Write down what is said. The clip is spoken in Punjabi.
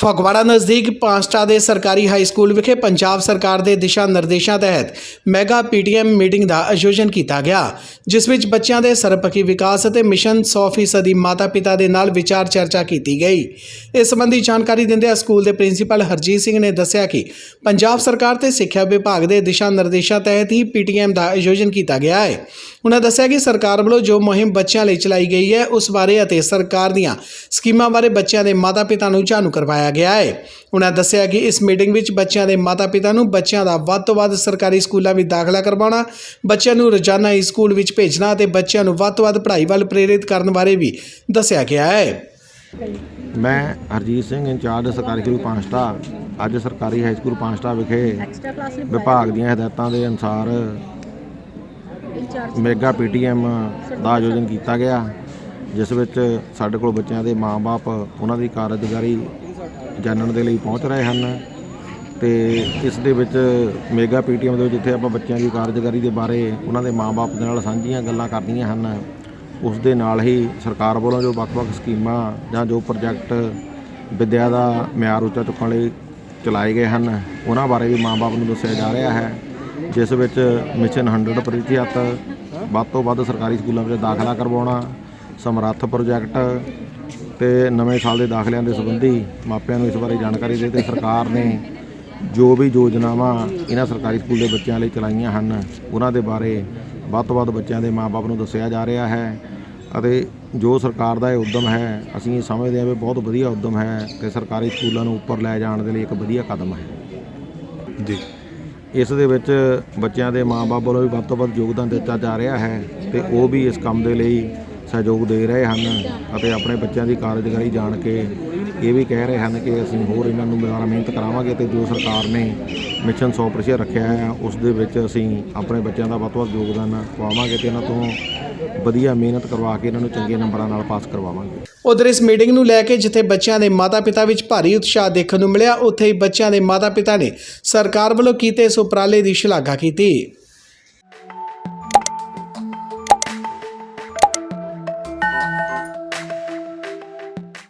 ਫਗਵਾੜਾ ਨਜ਼ਦੀਕ ਪਾਂਸਟਾ ਦੇ ਸਰਕਾਰੀ ਹਾਈ ਸਕੂਲ ਵਿਖੇ ਪੰਜਾਬ ਸਰਕਾਰ ਦੇ ਦਿਸ਼ਾ ਨਿਰਦੇਸ਼ਾਂ ਤਹਿਤ ਮੈਗਾ ਪੀਟੀਐਮ ਮੀਟਿੰਗ ਦਾ ਆਯੋਜਨ ਕੀਤਾ ਗਿਆ, ਜਿਸ ਵਿੱਚ ਬੱਚਿਆਂ ਦੇ ਸਰਬਪੱਖੀ ਵਿਕਾਸ ਅਤੇ ਮਿਸ਼ਨ 100% ਦੀ ਮਾਤਾ-ਪਿਤਾ ਦੇ ਨਾਲ ਵਿਚਾਰ ਚਰਚਾ ਕੀਤੀ ਗਈ। ਇਸ ਸੰਬੰਧੀ ਜਾਣਕਾਰੀ ਦਿੰਦਿਆਂ ਸਕੂਲ ਦੇ ਪ੍ਰਿੰਸੀਪਲ ਹਰਜੀਤ ਸਿੰਘ ਨੇ ਦੱਸਿਆ ਕਿ ਪੰਜਾਬ ਸਰਕਾਰ ਤੇ ਸਿੱਖਿਆ ਵਿਭਾਗ ਦੇ ਦਿਸ਼ਾ ਨਿਰਦੇਸ਼ਾਂ ਤਹਿਤ ਹੀ ਪੀਟੀਐਮ ਦਾ ਆਯੋਜਨ ਕੀਤਾ ਗਿਆ ਹੈ। ਉਹਨਾਂ ਦੱਸਿਆ ਕਿ ਸਰਕਾਰ ਵੱਲੋਂ ਜੋ ਮੁਹਿੰਮ ਬੱਚਿਆਂ ਲਈ ਚਲਾਈ ਗਈ ਹੈ, ਉਸ ਬਾਰੇ ਅਤੇ ਸਰਕਾਰ ਦੀਆਂ ਸਕੀਮਾਂ ਬਾਰੇ ਬੱਚਿਆਂ ਦੇ ਮਾਤਾ-ਪਿਤਾ ਨੂੰ ਜਾਣੂ ਕਰਵਾਇਆ ਗਿਆ ਹੈ ਉਹਨਾਂ ਦੱਸਿਆ ਕਿ ਇਸ ਮੀਟਿੰਗ ਵਿੱਚ ਬੱਚਿਆਂ ਦੇ ਮਾਤਾ-ਪਿਤਾ ਨੂੰ ਬੱਚਿਆਂ ਦਾ ਵੱਧ ਤੋਂ ਵੱਧ ਸਰਕਾਰੀ ਸਕੂਲਾਂ ਵਿੱਚ ਦਾਖਲਾ ਕਰਵਾਉਣਾ ਬੱਚਿਆਂ ਨੂੰ ਰੋਜ਼ਾਨਾ ਹੀ ਸਕੂਲ ਵਿੱਚ ਭੇਜਣਾ ਅਤੇ ਬੱਚਿਆਂ ਨੂੰ ਵੱਧ ਤੋਂ ਵੱਧ ਪੜ੍ਹਾਈ ਵੱਲ ਪ੍ਰੇਰਿਤ ਕਰਨ ਬਾਰੇ ਵੀ ਦੱਸਿਆ ਗਿਆ ਹੈ ਮੈਂ ਹਰਜੀਤ ਸਿੰਘ ਇੰਚਾਰਜ ਸਰਕਾਰੀ ਸਕੂਲ ਪਾਂਸਟਾ ਅੱਜ ਸਰਕਾਰੀ ਹਾਈ ਸਕੂਲ ਪਾਂਸਟਾ ਵਿਖੇ ਵਿਭਾਗ ਦੀਆਂ ਹਦਾਇਤਾਂ ਦੇ ਅਨੁਸਾਰ ਮੈਗਾ ਪੀਟੀਐਮ ਦਾ ਆਯੋਜਨ ਕੀਤਾ ਗਿਆ ਜਿਸ ਵਿੱਚ ਸਾਡੇ ਕੋਲ ਬੱਚਿਆਂ ਦੇ ਮਾਪੇ ਉਹਨਾਂ ਦੀ ਕਾਰਜਕਾਰੀ ਜਾਣਨ ਦੇ ਲਈ ਪਹੁੰਚ ਰਹੇ ਹਨ ਤੇ ਇਸ ਦੇ ਵਿੱਚ ਮੈਗਾ ਪੀਟੀਐਮ ਦੇ ਵਿੱਚ ਜਿੱਥੇ ਆਪਾਂ ਬੱਚਿਆਂ ਦੀ ਕਾਰਜਕਾਰੀ ਦੇ ਬਾਰੇ ਉਹਨਾਂ ਦੇ ਮਾਪੇ ਦੇ ਨਾਲ ਸਾਂਝੀਆਂ ਗੱਲਾਂ ਕਰਨੀਆਂ ਹਨ, ਉਸ ਦੇ ਨਾਲ ਹੀ ਸਰਕਾਰ ਵੱਲੋਂ ਜੋ ਵੱਖ-ਵੱਖ ਸਕੀਮਾਂ ਜਾਂ ਜੋ ਪ੍ਰੋਜੈਕਟ ਵਿੱਦਿਆ ਦਾ ਮਿਆਰ ਉੱਚਾ ਚੁੱਕਣ ਲਈ ਚਲਾਏ ਗਏ ਹਨ, ਉਹਨਾਂ ਬਾਰੇ ਵੀ ਮਾਪੇ ਨੂੰ ਦੱਸਿਆ ਜਾ ਰਿਹਾ ਹੈ, ਜਿਸ ਵਿੱਚ ਮਿਸ਼ਨ 100 ਪ੍ਰਤੀਸ਼ਤ ਵੱਧ ਤੋਂ ਵੱਧ ਸਰਕਾਰੀ ਸਕੂਲਾਂ ਵਿੱਚ ਦਾਖਲਾ ਕਰਵਾਉਣਾ, ਸਮਰੱਥ ਪ੍ਰੋਜੈਕਟ ਤੇ ਨਵੇਂ ਸਾਲ ਦੇ ਦਾਖਲਿਆਂ ਦੇ ਸੰਬੰਧੀ ਮਾਪਿਆਂ ਨੂੰ ਇਸ ਬਾਰੇ ਜਾਣਕਾਰੀ ਦੇ ਤੇ ਸਰਕਾਰ ਨੇ ਜੋ ਵੀ ਯੋਜਨਾਵਾਂ ਇਹਨਾਂ ਸਰਕਾਰੀ ਸਕੂਲ ਦੇ ਬੱਚਿਆਂ ਲਈ ਚਲਾਈਆਂ ਹਨ ਉਹਨਾਂ ਦੇ ਬਾਰੇ ਵੱਧ ਤੋਂ ਵੱਧ ਬੱਚਿਆਂ ਦੇ ਮਾਪੇ ਨੂੰ ਦੱਸਿਆ ਜਾ ਰਿਹਾ ਹੈ ਅਤੇ ਜੋ ਸਰਕਾਰ ਦਾ ਇਹ ਉਦਮ ਹੈ ਅਸੀਂ ਇਹ ਸਮਝਦੇ ਹਾਂ ਵੀ ਬਹੁਤ ਵਧੀਆ ਉਦਮ ਹੈ ਤੇ ਸਰਕਾਰੀ ਸਕੂਲਾਂ ਨੂੰ ਉੱਪਰ ਲੈ ਜਾਣ ਦੇ ਲਈ ਇੱਕ ਵਧੀਆ ਕਦਮ ਹੈ। ਜੀ। ਇਸ ਦੇ ਵਿੱਚ ਬੱਚਿਆਂ ਦੇ ਮਾਪੇ ਵੱਲੋਂ ਵੀ ਵੱਧ ਤੋਂ ਵੱਧ ਯੋਗਦਾਨ ਦਿੱਤਾ ਜਾ ਰਿਹਾ ਹੈ ਤੇ ਉਹ ਵੀ ਇਸ ਕੰਮ ਦੇ ਲਈ ਸਹਿਯੋਗ ਦੇ ਰਹੇ ਹਨ ਅਤੇ ਆਪਣੇ ਬੱਚਿਆਂ ਦੀ ਕਾਰਜਕਾਰੀ ਜਾਣ ਕੇ ਇਹ ਵੀ ਕਹਿ ਰਹੇ ਹਨ ਕਿ ਅਸੀਂ ਹੋਰ ਇਹਨਾਂ ਨੂੰ ਦੁਬਾਰਾ ਮਿਹਨਤ ਕਰਾਵਾਂਗੇ ਤੇ ਜੋ ਸਰਕਾਰ ਨੇ ਮਿਸ਼ਨ 100% ਰੱਖਿਆ ਹੈ, ਉਸ ਦੇ ਵਿੱਚ ਅਸੀਂ ਆਪਣੇ ਬੱਚਿਆਂ ਦਾ ਵੱਧ ਤੋਂ ਵੱਧ ਯੋਗਦਾਨ ਪਾਵਾਂਗੇ ਤੇ ਇਹਨਾਂ ਤੋਂ ਵਧੀਆ ਮਿਹਨਤ ਕਰਵਾ ਕੇ ਇਹਨਾਂ ਨੂੰ ਚੰਗੇ ਨੰਬਰਾਂ ਨਾਲ ਪਾਸ ਕਰਵਾਵਾਂਗੇ। ਉਧਰ ਇਸ ਮੀਟਿੰਗ ਨੂੰ ਲੈ ਕੇ ਜਿੱਥੇ ਬੱਚਿਆਂ ਦੇ ਮਾਤਾ-ਪਿਤਾ ਵਿੱਚ ਭਾਰੀ ਉਤਸ਼ਾਹ ਦੇਖਣ ਨੂੰ ਮਿਲਿਆ, ਉੱਥੇ ਹੀ ਬੱਚਿਆਂ ਦੇ ਮਾਤਾ-ਪਿਤਾ ਨੇ ਸਰਕਾਰ ਵੱਲੋਂ ਕੀਤੇ ਇਸ ਉਪਰਾਲੇ ਦੀ ਸ਼ਲਾਘਾ ਕੀਤੀ।